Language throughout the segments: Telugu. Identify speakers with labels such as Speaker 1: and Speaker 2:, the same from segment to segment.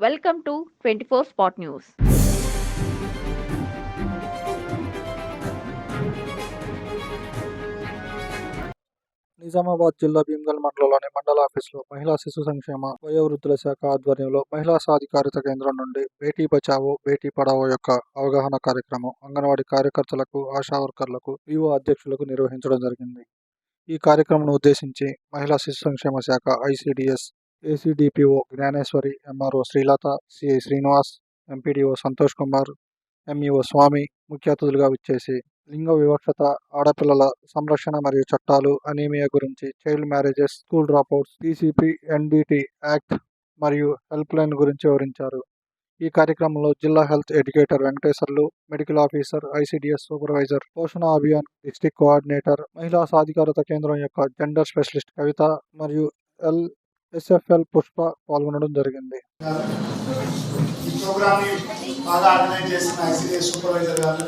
Speaker 1: Welcome to twenty four spot news
Speaker 2: Nizamabad జిల్లా భీమ్గల్ మండలంలోని మండల ఆఫీసులో మహిళా శిశు సంక్షేమ వయోవృద్ధుల శాఖ ఆధ్వర్యంలో మహిళా సాధికారిత కేంద్రం నుండి బేటీ బచావో బేటీ పడావో యొక్క అవగాహన కార్యక్రమం అంగన్వాడీ కార్యకర్తలకు ఆశా వర్కర్లకు వివో అధ్యక్షులకు నిర్వహించడం జరిగింది. ఈ కార్యక్రమం ఉద్దేశించి మహిళా శిశు సంక్షేమ శాఖ ICDS ACDPO Gnaneshwari MRO Srilatha CI Srinivas MPDO Santosh Kumar MEO Swami ముఖ్య అతిథులుగా విచ్చేసి లింగ వివక్షత ఆడపిల్లల సంరక్షణ మరియు చట్టాలు అనీమియా గురించి child marriages school dropouts TCP NDT act మరియు హెల్ప్ లైన్ గురించి వివరించారు. ఈ కార్యక్రమంలో జిల్లా health educator Venkateswarlu medical officer ICDS supervisor Poshan Abhiyan district coordinator మహిళా సాధికారత కేంద్రం యొక్క జెండర్ స్పెషలిస్ట్ కవిత మరియు ఎల్ ఎస్ఎఫ్ఎల్ పుష్ప పాల్గొనడం జరిగింది.
Speaker 3: ఈ ప్రోగ్రామ్ బాగా ఆర్గనైజ్ చేసిన సూపర్వైజర్ గారు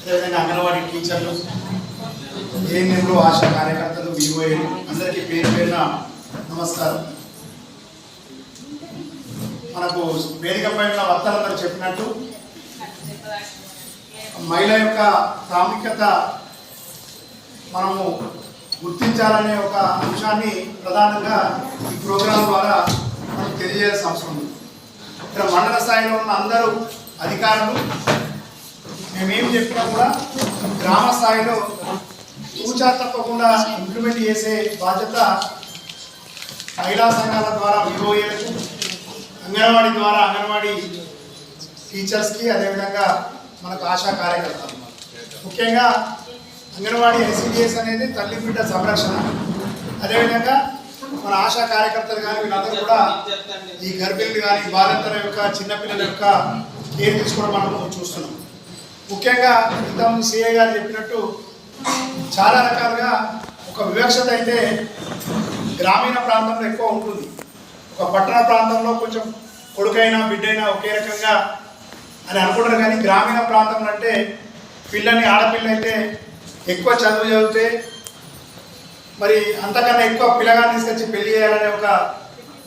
Speaker 3: అదేవిధంగా అంగన్వాడీ టీచర్లు ఏఎన్ఎంలు ఆశా కార్యకర్తలు వివోఏలు అందరికీ పేరు పేరున నమస్కారం. మనకు వేదికపై ఉన్న వక్తలందరూ చెప్పినట్టు మహిళ యొక్క ప్రాముఖ్యత మనము గుర్తించాలనే ఒక అంశాన్ని ప్రధానంగా ఈ ప్రోగ్రాం ద్వారా మనం తెలియజేయాల్సిన అవసరం ఉంది. ఇక్కడ మండల స్థాయిలో ఉన్న అందరూ అధికారులు మేమేం చెప్పినా కూడా గ్రామ స్థాయిలో తూచా తప్పకుండా ఇంప్లిమెంట్ చేసే బాధ్యత మహిళా సంఘాల ద్వారా వివోఏలకు అంగన్వాడీ ద్వారా అంగన్వాడీ టీచర్స్కి అదేవిధంగా మనకు ఆశా కార్యకర్తలు ముఖ్యంగా అంగన్వాడీ ఎస్సీజీఎస్ అనేది తల్లి బిడ్డ సంరక్షణ. అదేవిధంగా మన ఆశా కార్యకర్తలు కానీ వీళ్ళందరూ కూడా ఈ గర్భిణులు కానీ బాలింతల యొక్క చిన్నపిల్లల యొక్క కేర్ తీసుకోవడం మనం చూస్తున్నాం. ముఖ్యంగా ఇంతకుముందు సిఐ గారు చెప్పినట్టు చాలా రకాలుగా ఒక వివక్షత అయితే గ్రామీణ ప్రాంతంలో ఎక్కువ ఉంటుంది. ఒక పట్టణ ప్రాంతంలో కొంచెం కొడుకైనా బిడ్డైనా ఒకే రకంగా అని అనుకుంటారు కానీ గ్రామీణ ప్రాంతంలో అంటే పిల్లని ఆడపిల్ల అయితే ఎక్కువ చదువు చదివితే మరి అంతకన్నా ఎక్కువ పిల్లగాన్ని తీసుకొచ్చి పెళ్ళి చేయాలనే ఒక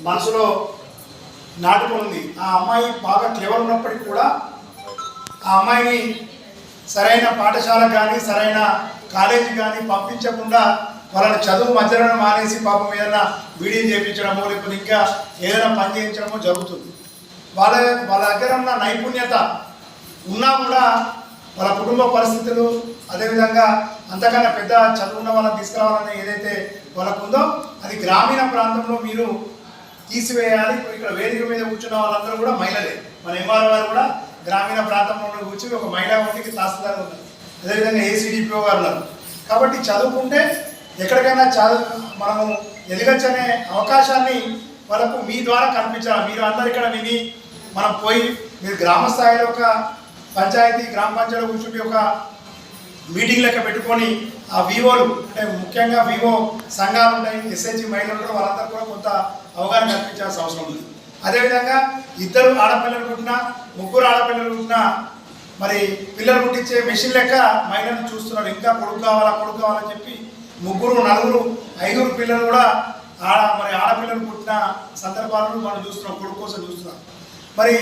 Speaker 3: మనసులో నాటుకుంది ఆ అమ్మాయి బాగా క్లెవర్ ఉన్నప్పటికీ కూడా ఆ అమ్మాయిని సరైన పాఠశాల కానీ సరైన కాలేజీ కానీ పంపించకుండా వాళ్ళని చదువు మధ్యలో మానేసి పాపం ఏదైనా వీడియో చేయించడమో లేకపోతే ఇంకా ఏదైనా పని చేయించడమో జరుగుతుంది. వాళ్ళ వాళ్ళ దగ్గర ఉన్న నైపుణ్యత ఉన్నా కూడా వాళ్ళ కుటుంబ పరిస్థితులు అదేవిధంగా అంతకన్నా పెద్ద చదువున్న వాళ్ళని తీసుకురావాలని ఏదైతే వాళ్ళకు ఉందో అది గ్రామీణ ప్రాంతంలో మీరు తీసివేయాలి. ఇప్పుడు ఇక్కడ వేదిక మీద కూర్చున్న వాళ్ళందరూ కూడా మహిళలే. మన ఎంఆర్ఓ గారు కూడా గ్రామీణ ప్రాంతంలో కూర్చుని ఒక మహిళా ఉండికి తహసీల్దార్ ఉన్నారు. అదేవిధంగా ఏసీడీపీఓ గారు కాబట్టి చదువుకుంటే ఎక్కడికైనా చదువు మనము ఎదగచ్చనే అవకాశాన్ని వాళ్ళకు మీ ద్వారా కల్పించాలి. మీరు అందరు ఇక్కడ విని మనం పోయి మీరు గ్రామ స్థాయిలో ఒక పంచాయతీ గ్రామ పంచాయతీ కూర్చుంటే ఒక మీటింగ్ లెక్క పెట్టుకొని ఆ వివోలు అంటే ముఖ్యంగా వివో సంఘాలు ఉన్నాయి ఎస్హెచ్జి మహిళలు కూడా వాళ్ళందరూ కూడా కొంత అవగాహన కల్పించాల్సిన అవసరం ఉంది. అదేవిధంగా ఇద్దరు ఆడపిల్లలు పుట్టినా ముగ్గురు ఆడపిల్లలు పుట్టినా మరి పిల్లలు పుట్టించే మెషిన్ లెక్క మహిళలు చూస్తున్నారు. ఇంకా కొడుకు కావాలా కొడుకు కావాలని చెప్పి ముగ్గురు నలుగురు ఐదుగురు పిల్లలు కూడా ఆడ మరి ఆడపిల్లలు పుట్టిన సందర్భాలను మనం చూస్తున్నాం కొడుకు కోసం చూస్తున్నాం మరి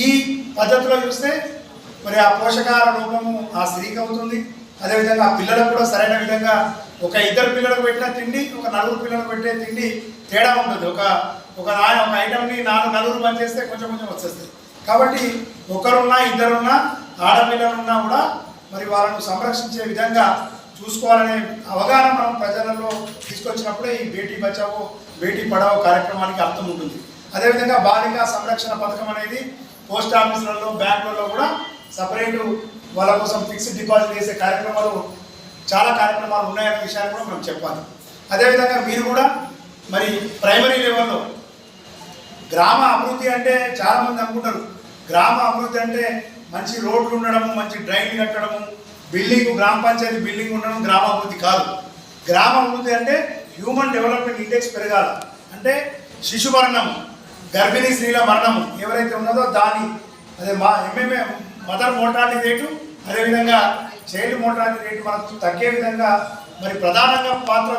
Speaker 3: ఈ పద్ధతిలో చూస్తే మరి ఆ పోషకాహార రూపము ఆ స్త్రీకి అవుతుంది. అదేవిధంగా ఆ పిల్లలకు కూడా సరైన విధంగా ఒక ఇద్దరు పిల్లలకు పెట్టిన తిండి ఒక నలుగురు పిల్లలకు పెట్టే తిండి తేడా ఉంటుంది ఒక ఒక ఒక ఐటమ్ని నాలుగు నలుగురు పని చేస్తే కొంచెం కొంచెం వచ్చేస్తుంది. కాబట్టి ఒకరున్నా ఇద్దరున్నా ఆడపిల్లలున్నా కూడా మరి వాళ్ళను సంరక్షించే విధంగా చూసుకోవాలనే అవగాహన మనం ప్రజలలో తీసుకొచ్చినప్పుడే ఈ బేటీ బచావో బేటీ పడావో కార్యక్రమానికి అర్థం ఉంటుంది. అదేవిధంగా బాలికా సంరక్షణ పథకం అనేది పోస్ట్ ఆఫీసులలో బ్యాంకులలో కూడా సపరేటు వాళ్ళ కోసం ఫిక్స్డ్ డిపాజిట్ చేసే కార్యక్రమాలు చాలా కార్యక్రమాలు ఉన్నాయనే విషయాన్ని కూడా మనం చెప్పాలి. అదేవిధంగా మీరు కూడా మరి ప్రైమరీ లెవెల్లో గ్రామ అభివృద్ధి అంటే చాలామంది అనుకుంటారు. గ్రామ అభివృద్ధి అంటే మంచి రోడ్లు ఉండడము మంచి డ్రైన్లు కట్టడము బిల్డింగ్ గ్రామ పంచాయతీ బిల్డింగ్ ఉండడం గ్రామ అభివృద్ధి కాదు. గ్రామ అభివృద్ధి అంటే హ్యూమన్ డెవలప్మెంట్ ఇండెక్స్ పెరగాలి. అంటే శిశు మరణము గర్భిణీ స్త్రీల మరణము ఎవరైతే ఉన్నదో దాని అదే మా ఎంఎంఏ మదర్ మోటార్టీ రేటు అదేవిధంగా చైల్డ్ మోటార్టీ రేటు మనకు తగ్గే విధంగా మరి ప్రధానంగా పాత్ర